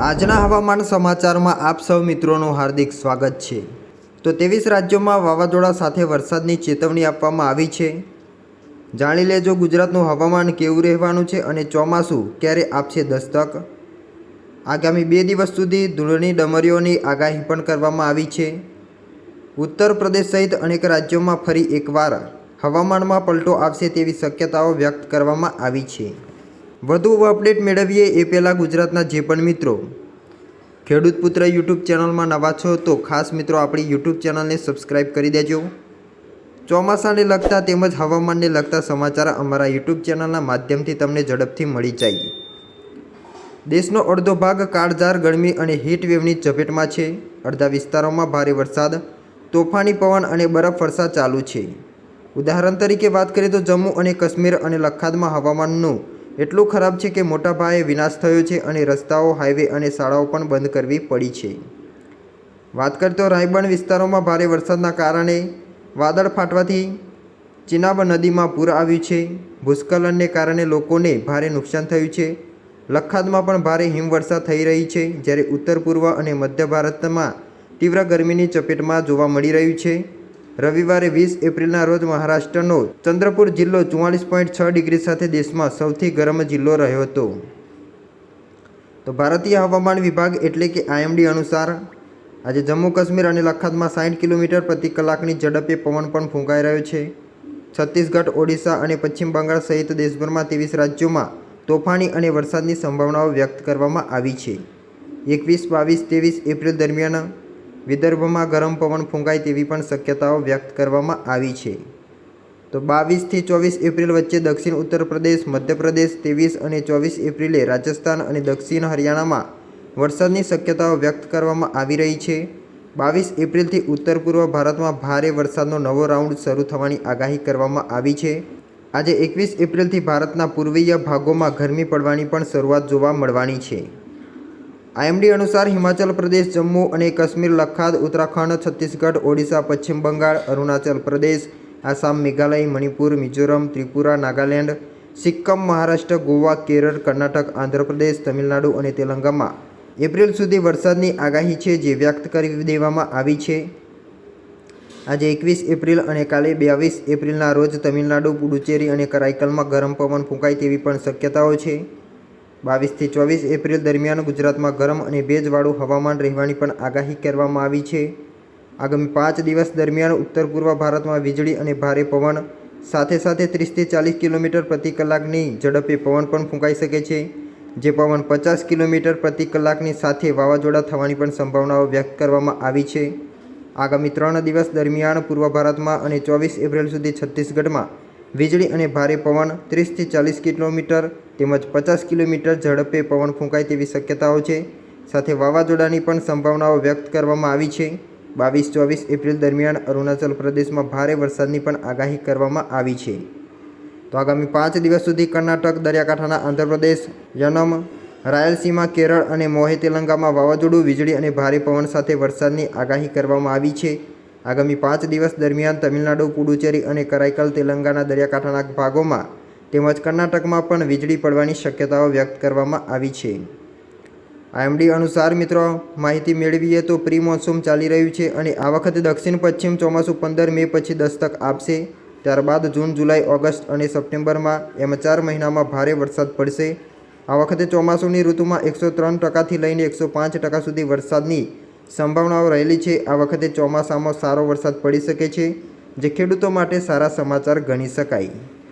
આજના હવામાન સમાચારમાં આપ સૌ મિત્રોનું હાર્દિક સ્વાગત છે. તો ત્રેવીસ રાજ્યોમાં વાવાઝોડા સાથે વરસાદની ચેતવણી આપવામાં આવી છે. જાણી લેજો ગુજરાતનું હવામાન કેવું રહેવાનું છે અને ચોમાસું ક્યારે આપશે દસ્તક? આગામી બે દિવસ સુધી ધૂળની ડમરીઓની આગાહી પણ કરવામાં આવી છે. ઉત્તર પ્રદેશ સહિત અનેક રાજ્યોમાં ફરી એકવાર હવામાનમાં પલટો આવશે તેવી શક્યતાઓ વ્યક્ત કરવામાં આવી છે. વધુ અપડેટ મેળવીએ એ પહેલાં ગુજરાતના જે પણ મિત્રો. ખેડૂત પુત્ર યુટ્યુબ ચેનલમાં નવા છો તો ખાસ મિત્રો આપણી યુટ્યુબ ચેનલને સબસ્ક્રાઈબ કરી દેજો. ચોમાસાને લગતા તેમજ હવામાનને લગતા સમાચાર અમારા યુટ્યુબ ચેનલના માધ્યમથી તમને ઝડપથી મળી જાય. દેશનો અડધો ભાગ કાળઝાર ગરમી અને હીટ વેવની ચપેટમાં છે. અડધા વિસ્તારોમાં ભારે વરસાદ, તોફાની પવન અને બરફવર્ષા ચાલુ છે. ઉદાહરણ તરીકે વાત કરીએ તો જમ્મુ અને કાશ્મીર અને લખાદમાં હવામાનનું એટલું ખરાબ છે કે મોટા પાયે વિનાશ થયો છે અને રસ્તાઓ હાઈવે અને શાળાઓ પણ બંધ કરવી પડી છે. વાત કરતો રાયબણ વિસ્તારોમાં ભારે વરસાદના કારણે વાદળ ફાટવાથી ચિનાબ નદીમાં પૂર આવ્યું છે. ભૂસ્ખલનને કારણે લોકોને ભારે નુકસાન થયું છે. લખાદમાં પણ ભારે હિમવર્ષા થઈ રહી છે, જ્યારે ઉત્તર પૂર્વ અને મધ્ય ભારતમાં તીવ્ર ગરમીની ચપેટમાં જોવા મળી રહ્યું છે. રવિવારે વીસ એપ્રિલના રોજ મહારાષ્ટ્રનો ચંદ્રપુર જિલ્લો ચુમ્માલીસ પોઈન્ટ છ ડિગ્રી સાથે દેશમાં સૌથી ગરમ જિલ્લો રહ્યો હતો. તો ભારતીય હવામાન વિભાગ એટલે કે આઈએમડી અનુસાર, આજે જમ્મુ કાશ્મીર અને લખાતમાં સાઠ કિલોમીટર પ્રતિ કલાકની ઝડપે પવન પણ ફૂંકાઈ રહ્યો છે. છત્તીસગઢ, ઓડિશા અને પશ્ચિમ બંગાળ સહિત દેશભરમાં ત્રેવીસ રાજ્યોમાં તોફાની અને વરસાદની સંભાવનાઓ વ્યક્ત કરવામાં આવી છે. એકવીસ, બાવીસ, ત્રેવીસ એપ્રિલ દરમિયાન વિદર્ભમાં ગરમ પવન ફૂંકાય તેવી પણ શક્યતાઓ વ્યક્ત કરવામાં આવી છે. તો બાવીસથી ચોવીસ એપ્રિલ વચ્ચે દક્ષિણ ઉત્તર પ્રદેશ, મધ્યપ્રદેશ, ત્રેવીસ અને ચોવીસ એપ્રિલે રાજસ્થાન અને દક્ષિણ હરિયાણામાં વરસાદની શક્યતાઓ વ્યક્ત કરવામાં આવી રહી છે. બાવીસ એપ્રિલથી ઉત્તર પૂર્વ ભારતમાં ભારે વરસાદનો નવો રાઉન્ડ શરૂ થવાની આગાહી કરવામાં આવી છે. આજે એકવીસ એપ્રિલથી ભારતના પૂર્વીય ભાગોમાં ગરમી પડવાની પણ શરૂઆત જોવા મળવાની છે. આઈએમડી અનુસાર હિમાચલ પ્રદેશ, જમ્મુ અને કાશ્મીર, લખાદ, ઉત્તરાખંડ, છત્તીસગઢ, ઓડિશા, પશ્ચિમ બંગાળ, અરુણાચલ પ્રદેશ, આસામ, મેઘાલય, મણિપુર, મિઝોરમ, ત્રિપુરા, નાગાલેન્ડ, સિક્કમ, મહારાષ્ટ્ર, ગોવા, કેરળ, કર્ણાટક, આંધ્રપ્રદેશ, તમિલનાડુ અને તેલંગામાં એપ્રિલ સુધી વરસાદની આગાહી છે જે વ્યક્ત કરી દેવામાં આવી છે. આજે એકવીસ એપ્રિલ અને કાલે બાવીસ એપ્રિલના રોજ તમિલનાડુ, પુડુચેરી અને કરાઈકલમાં ગરમ પવન ફૂંકાય તેવી પણ શક્યતાઓ છે. બાવીસથી ચોવીસ એપ્રિલ દરમિયાન ગુજરાતમાં ગરમ અને ભેજવાળું હવામાન રહેવાની પણ આગાહી કરવામાં આવી છે. આગામી પાંચ દિવસ દરમિયાન ઉત્તર પૂર્વ ભારતમાં વીજળી અને ભારે પવન, સાથે સાથે ત્રીસથી ચાલીસ કિલોમીટર પ્રતિ કલાકની ઝડપે પવન પણ ફૂંકાઈ શકે છે, જે પવન પચાસ કિલોમીટર પ્રતિ કલાકની સાથે વાવાઝોડા થવાની પણ સંભાવનાઓ વ્યક્ત કરવામાં આવી છે. આગામી ત્રણ દિવસ દરમિયાન પૂર્વ ભારતમાં અને ચોવીસ એપ્રિલ સુધી છત્તીસગઢમાં વીજળી અને ભારે પવન, ત્રીસથી ચાલીસ કિલોમીટર તેમજ પચાસ કિલોમીટર ઝડપે પવન ફૂંકાય તેવી શક્યતાઓ છે. સાથે વાવાઝોડાની પણ સંભાવનાઓ વ્યક્ત કરવામાં આવી છે. બાવીસ ચોવીસ એપ્રિલ દરમિયાન અરુણાચલ પ્રદેશમાં ભારે વરસાદની પણ આગાહી કરવામાં આવી છે. તો આગામી પાંચ દિવસ સુધી કર્ણાટક, દરિયાકાંઠાના આંધ્રપ્રદેશ યનમ રાયલસીમા, કેરળ અને મોહે તેલંગામાં વાવાઝોડું, વીજળી અને ભારે પવન સાથે વરસાદની આગાહી કરવામાં આવી છે. આગામી પાંચ દિવસ દરમિયાન તમિલનાડુ, પુડુચેરી અને કરાઈકલ, તેલંગાના દરિયાકાંઠાના ભાગોમાં તેમજ કર્ણાટકમાં પણ વીજળી પડવાની શક્યતાઓ વ્યક્ત કરવામાં આવી છે. આઈએમડી અનુસાર મિત્રો, માહિતી મેળવીએ તો પ્રી મોન્સૂન ચાલી રહ્યું છે અને આ વખતે દક્ષિણ પશ્ચિમ ચોમાસું પંદર મે પછી દસ્તક આપશે. ત્યારબાદ જૂન, જુલાઈ, ઓગસ્ટ અને સપ્ટેમ્બરમાં એમ ચાર મહિનામાં ભારે વરસાદ પડશે. આ વખતે ચોમાસુની ઋતુમાં એકસો ત્રણ ટકાથી લઈને એકસો પાંચ ટકા સુધી વરસાદની સંભાવનાઓ રહેલી છે. આ વખતે ચોમાસામાં સારો વરસાદ પડી શકે છે, જે ખેડૂતો માટે સારા સમાચાર ગણી શકાય.